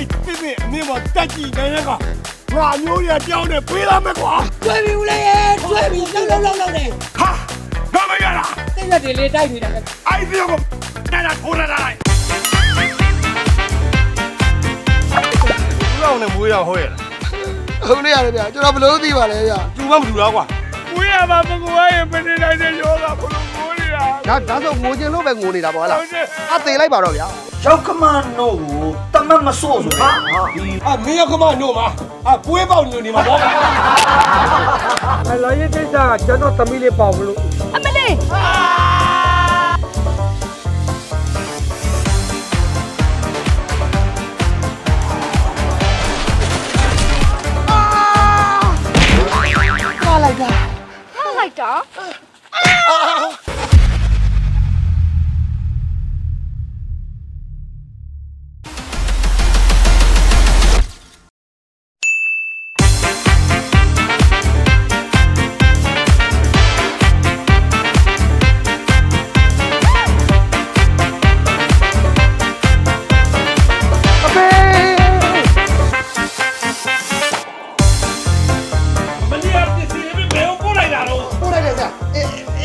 အဲ့ပြင်းပြင်းအမင်းမတက်ကြည့်နေတဲ့ကငါမျိုးရတောင်းနေပေးလာမယ်ကွာကျွေးပြီဦးလေးရဲ့ကျွေးပြီလှုပ်လှုပ်လှုပ်လှုပ်နေဟာဘာမရလားတိတ်ရက်တွေလေးတိုက်နေတာပဲအဲ့ဒီကိုနာနာထိုးလာလိုက်လောင်းနေမွေးရဟောရလားဟုတ်လေရတယ်ဗျာကျွန်တော်ဘလို့သိပါလဲဗျာသူမမတူလားကွာမွေးရမှာမကွာရင်မနေနိုင်တဲ့ယောဂဘလို့မိုးရတာဒါဒါဆိုငိုခြင်းလို့ပဲငိုနေတာပေါ့ဟလားအသေးလိုက်ပါတော့ဗျာ ရောက်ကမနို့ကိုတမတ်မဆို့ဆိုဟာဒီအမင်းရကမနို့မှာအပွေးပေါက်ညွနေမှာပေါ့အလောရဲ့ကိစ္စကကျွန်တော်သမီးလေးပေါ့မလို့အမလေးကားလိုက်တာဟာလိုက်တာ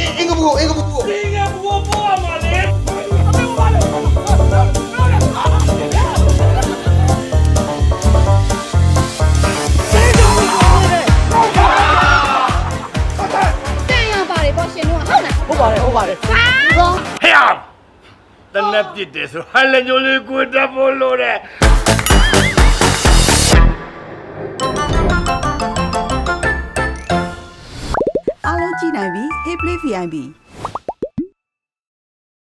င်းအင်းကဘူးအင်းကဘူးကိုဒီကဘောပေါ်မှာလေတဲ့ရပါတယ်ပေါ့ရှင်တို့ဟုတ်လားဟုတ်ပါတယ်ဟုတ်ပါတယ်ဟဲ့တနက်ပြစ်တယ်ဆိုဟန်လည်းညိုလေးကိုတပ်ဖို့လို့တဲ့ အား